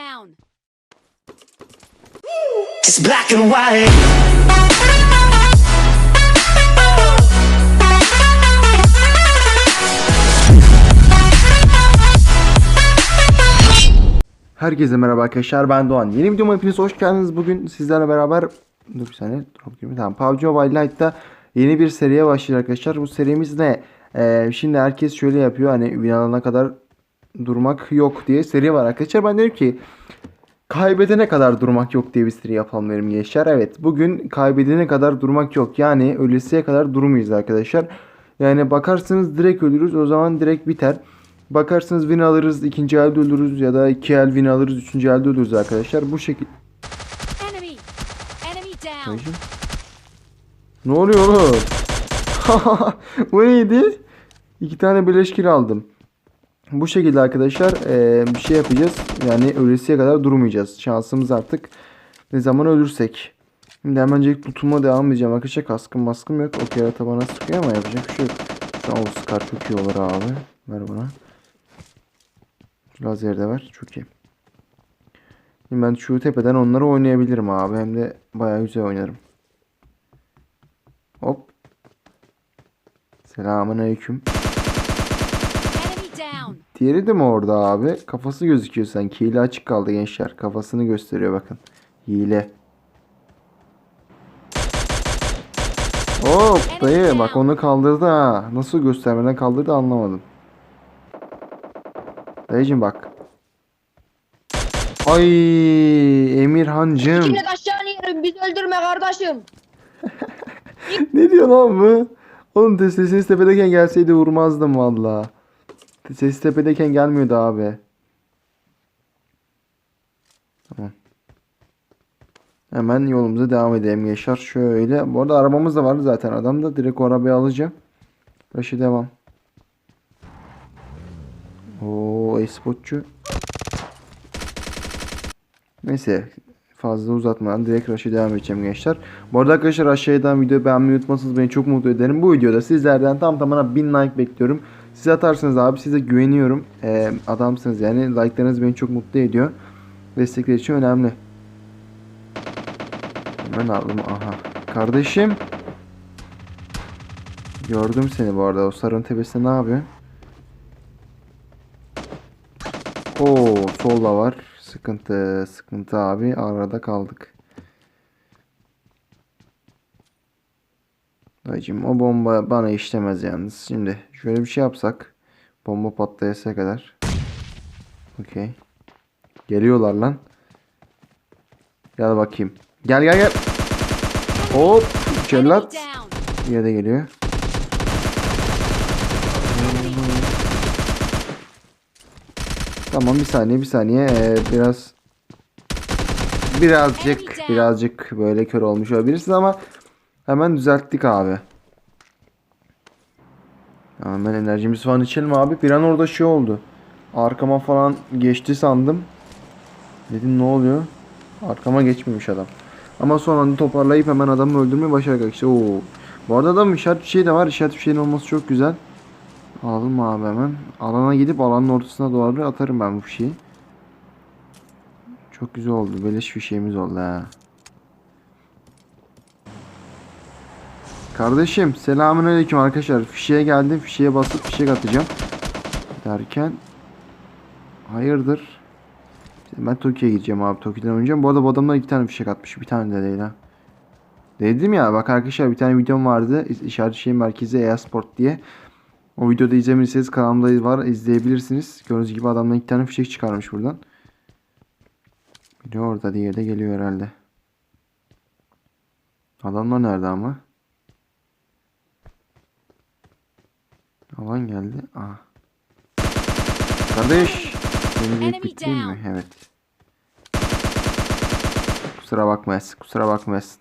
down. It's black and white. Herkese merhaba arkadaşlar ben Doğan. Yeni videoma hepiniz hoş geldiniz. Bugün sizlerle beraber dur bir saniye drop girme tamam. PUBG Mobile Lite'da yeni bir seriye başlıyor arkadaşlar. Bu serimiz ne? Ee, şimdi herkes şöyle yapıyor hani win alana kadar durmak yok diye seri var arkadaşlar. Ben dedim ki kaybedene kadar durmak yok diye bir seri yapalım dedim gençler. Evet bugün kaybedene kadar durmak yok. Yani ölesiye kadar durmayız arkadaşlar. Yani bakarsınız direkt ölürüz o zaman direkt biter. Bakarsınız win alırız, ikinci elde ölürüz ya da iki el win alırız, üçüncü elde ölürüz arkadaşlar. Bu şekilde... Ne oluyor oğlum? Bu neydi? İki tane beleşkil aldım. Bu şekilde arkadaşlar bir şey yapacağız. Yani ölesiye kadar durmayacağız. Şansımız artık ne zaman ölürsek. Şimdi hemencik tutulma devam edeceğim. Arkadaşlar kaskım maskım yok. O kerata bana sıkıyor ama yapacak bir şey yok. Şu an o Scar çok iyi olur abi. Ver bana. Lazer de ver. Çok iyi. Şimdi ben şu tepeden onları oynayabilirim abi. Hem de bayağı güzel oynarım. Hop. Selamun aleyküm. Diğeri de mi orada abi? Kafası gözüküyor sanki. Hile açık kaldı gençler. Kafasını gösteriyor bakın. Hile. Hop dayı bak onu kaldırdı ha. Nasıl göstermeden kaldırdı anlamadım. Dayıcım bak. Ay Emirhancım. İkini aşağı yerim bizi öldürme kardeşim. ne diyor lan bu? Oğlum sesiniz tepedeyken gelseydi vurmazdım valla. Sesi tepedeyken gelmiyordu abi. Tamam. Hemen yolumuza devam edelim Yaşar. Şöyle. Bu arada arabamız da vardı zaten. Adam da direkt o arabayı alacağım. Başı devam. Oo espotçu. Neyse fazla uzatmadan direkt Rush'a devam edeceğim gençler. Bu arada arkadaşlar aşağıdan videoyu beğenmeyi unutmazsanız beni çok mutlu ederim. Bu videoda sizlerden tam tamına 1000 like bekliyorum. Siz atarsınız abi size güveniyorum. Ee, adamsınız yani like'larınız beni çok mutlu ediyor. Destekler için önemli. Hemen aldım aha. Kardeşim. Gördüm seni bu arada. O sarın tepesinde ne yapıyor? Oo, solda var. Sıkıntı, sıkıntı abi. Arada kaldık. Dayıcım o bomba bana işlemez yalnız. Şimdi şöyle bir şey yapsak. Bomba patlayasaya kadar. Okey. Geliyorlar lan. Gel bakayım. Gel gel gel. Hop. Cellat. Bir yere geliyor. Tamam bir saniye bir saniye Ee, biraz birazcık birazcık böyle kör olmuş olabilirsin ama hemen düzelttik abi. Hemen enerjimiz falan içelim abi. Bir an orada şey oldu. Arkama falan geçti sandım. Dedim ne oluyor? Arkama geçmemiş adam. Ama son anda toparlayıp hemen adamı öldürmeyi başardık arkadaşlar. Oo. Bu arada adam işaret bir şey de var. İşaret bir şeyin olması çok güzel. Mı abi hemen. Alana gidip alanın ortasına doğru atarım ben bu şeyi. Çok güzel oldu. Beleş bir şeyimiz oldu ha. Kardeşim selamünaleyküm arkadaşlar. Fişeğe geldim. Fişeğe basıp fişek atacağım. Derken hayırdır? Ben Tokyo'ya gideceğim abi. Tokyo'dan oynayacağım. Bu arada bu adamlar iki tane fişek atmış. Bir tane de ha. Dedim ya bak arkadaşlar bir tane videom vardı. İş- İşaret şey merkezi e-sport diye. O videoda izlemediyseniz kanalımda var izleyebilirsiniz. Gördüğünüz gibi adamlar iki tane fişek çıkarmış buradan. Biri orada diğeri de geliyor herhalde. Adamlar nerede ama? Alan geldi. Aha. Kardeş. Bir bitireyim mi? Evet. Kusura bakmayasın. Kusura bakmayasın.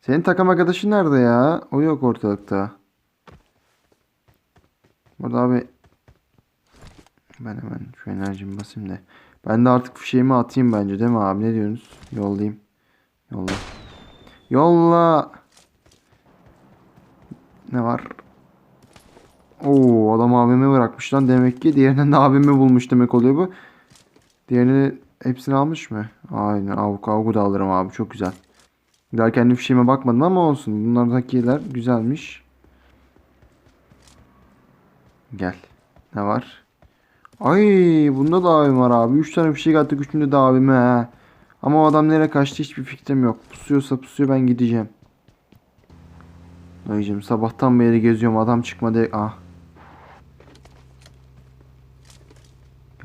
Senin takım arkadaşın nerede ya? O yok ortalıkta. Burada abi ben hemen şu enerjimi basayım da. Ben de artık fişeğimi atayım bence değil mi abi? Ne diyorsunuz? Yollayayım. Yolla. Yolla. Ne var? Oo adam AVM bırakmış lan. Demek ki diğerinden de AVM bulmuş demek oluyor bu. Diğerini hepsini almış mı? Aynen avuk avuku da alırım abi çok güzel. Daha kendi fişeğime bakmadım ama olsun. Bunlardakiler güzelmiş. Gel. Ne var? Ay bunda da abim var abi. 3 tane fişek attık üçünde de abime he. Ama o adam nereye kaçtı hiçbir fikrim yok. Pusuyorsa pusuyor ben gideceğim. Dayıcım sabahtan beri geziyorum adam çıkmadı. Ah.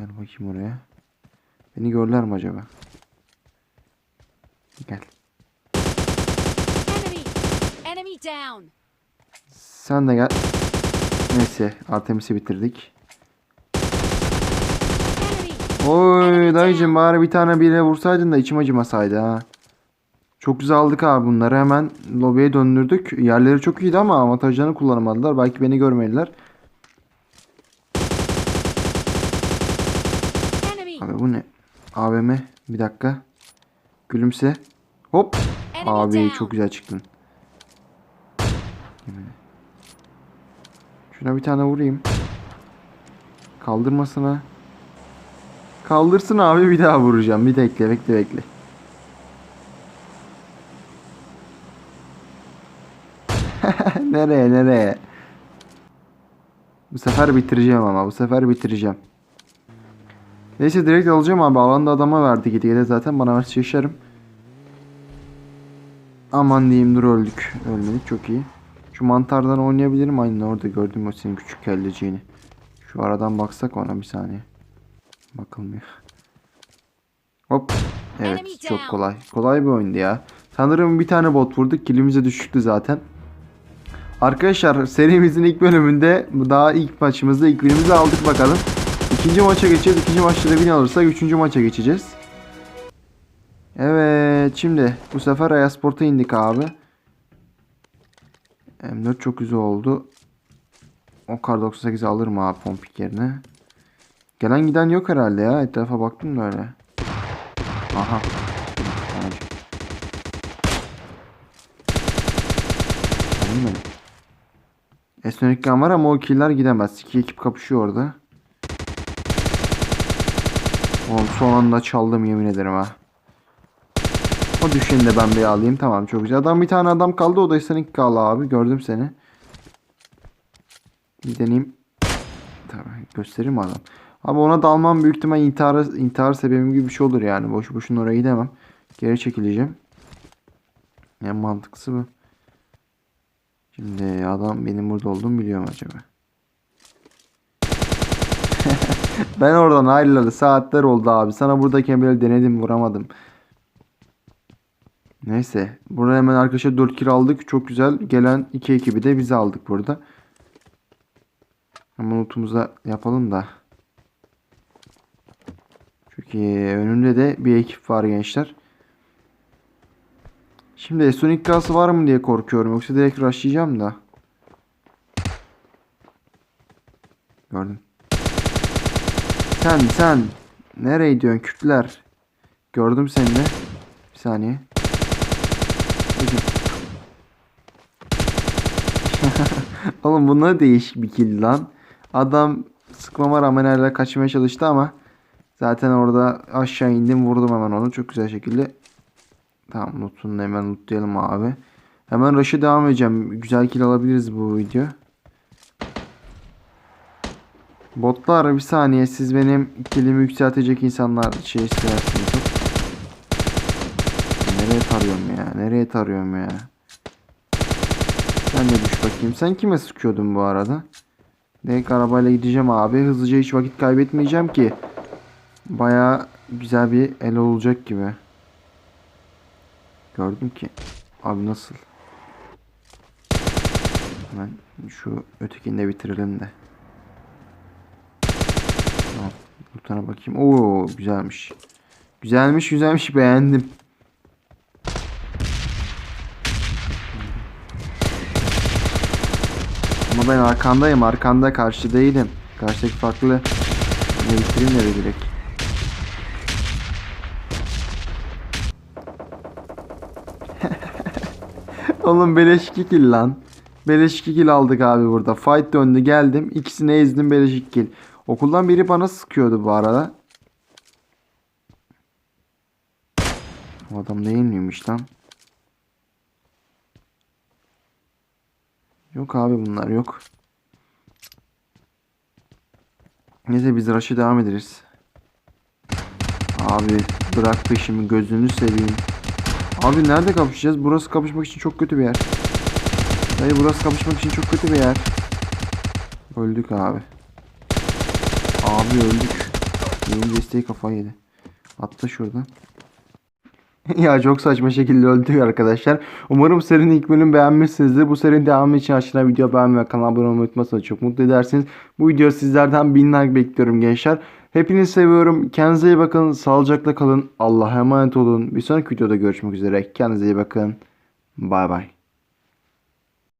Gel bakayım oraya. Beni görürler mi acaba? Gel. Enemy. Enemy down. Sen de gel. Neyse Artemis'i bitirdik. Oy dayıcım bari bir tane bire vursaydın da içim acımasaydı ha. Çok güzel aldık abi bunları hemen lobiye döndürdük. Yerleri çok iyiydi ama avantajlarını kullanamadılar. Belki beni görmediler. Enemy. Abi bu ne? AVM bir dakika. Gülümse. Hop. Abi çok güzel çıktın. Şuna bir tane vurayım. Kaldırmasına. Kaldırsın abi bir daha vuracağım. Bir bekle bekle bekle. nereye nereye? Bu sefer bitireceğim ama bu sefer bitireceğim. Neyse direkt alacağım abi. Alanda adama verdi gidi gide zaten bana verse şaşarım. Aman diyeyim dur öldük. Ölmedik çok iyi. Şu mantardan oynayabilirim. Aynen orada gördüm o senin küçük kelleciğini. Şu aradan baksak ona bir saniye. Bakılmıyor. Hop. Evet çok kolay. Kolay bir oyundu ya. Sanırım bir tane bot vurduk. Kilimize düşüktü zaten. Arkadaşlar serimizin ilk bölümünde daha ilk maçımızda ilk birimizi aldık bakalım. İkinci maça geçeceğiz. İkinci maçta da win alırsak üçüncü maça geçeceğiz. Evet şimdi bu sefer Ayasport'a indik abi. M4 çok güzel oldu. O kar 98 alırım abi pompik yerine. Gelen giden yok herhalde ya. Etrafa baktım da öyle. Aha. Esnönükkan var ama o killer gidemez. İki ekip kapışıyor orada. Oğlum son anda çaldım yemin ederim ha. O düşeni de ben bir alayım. Tamam çok güzel. Adam bir tane adam kaldı. O da seninki kaldı abi. Gördüm seni. Bir deneyeyim. Tabii göstereyim adam? Abi ona dalmam büyük ihtimal intihar, intihar sebebim gibi bir şey olur yani. Boşu boşuna oraya gidemem. Geri çekileceğim. En mantıklısı bu. Şimdi adam benim burada olduğumu biliyor mu acaba? Ben oradan ayrılalı saatler oldu abi. Sana buradayken böyle denedim vuramadım. Neyse. Burada hemen arkadaşa 4 kill aldık. Çok güzel. Gelen iki ekibi de biz aldık burada. Hemen ultumuza yapalım da. Çok iyi. Önümde de bir ekip var gençler. Şimdi Sonic gaz var mı diye korkuyorum. Yoksa direkt rushlayacağım da. Gördüm. Sen sen. Nereye gidiyorsun Kürtler? Gördüm seni de. Bir saniye. Oğlum bu ne değişik bir kill lan. Adam sıkmama rağmen hala kaçmaya çalıştı ama zaten orada aşağı indim vurdum hemen onu çok güzel şekilde. Tamam lootunu hemen lootlayalım abi. Hemen rush'a devam edeceğim. Güzel kill alabiliriz bu video. Botlar bir saniye siz benim killimi yükseltecek insanlar şey istersiniz. Nereye tarıyorum ya? Nereye tarıyorum ya? Sen de düş bakayım. Sen kime sıkıyordun bu arada? Direkt arabayla gideceğim abi. Hızlıca hiç vakit kaybetmeyeceğim ki. Baya güzel bir el olacak gibi. Gördüm ki. Abi nasıl? Hemen şu ötekini de bitirelim de. Tamam. Butona bakayım. Oo güzelmiş. Güzelmiş güzelmiş beğendim. Ama ben arkandayım. Arkanda karşı değilim. Karşıdaki farklı. Ne bitireyim de direkt. Oğlum beleş 2 kill lan. Beleş 2 kill aldık abi burada. Fight döndü geldim. İkisini ezdim beleş 2 kill. Okuldan biri bana sıkıyordu bu arada. O adam değil miymiş lan? Yok abi bunlar yok. Neyse biz rush'a devam ederiz. Abi bırak peşimi gözünü seveyim. Abi nerede kapışacağız? Burası kapışmak için çok kötü bir yer. Dayı burası kapışmak için çok kötü bir yer. Öldük abi. Abi öldük. Benim desteği kafayı yedi. Atla şuradan. ya çok saçma şekilde öldük arkadaşlar. Umarım serinin ilk bölümünü beğenmişsinizdir. Bu serinin devamı için aşağıya video beğenmeyi ve kanala abone olmayı unutmazsanız çok mutlu edersiniz. Bu video sizlerden bin like bekliyorum gençler. Hepinizi seviyorum. Kendinize iyi bakın. Sağlıcakla kalın. Allah'a emanet olun. Bir sonraki videoda görüşmek üzere. Kendinize iyi bakın. Bay bay.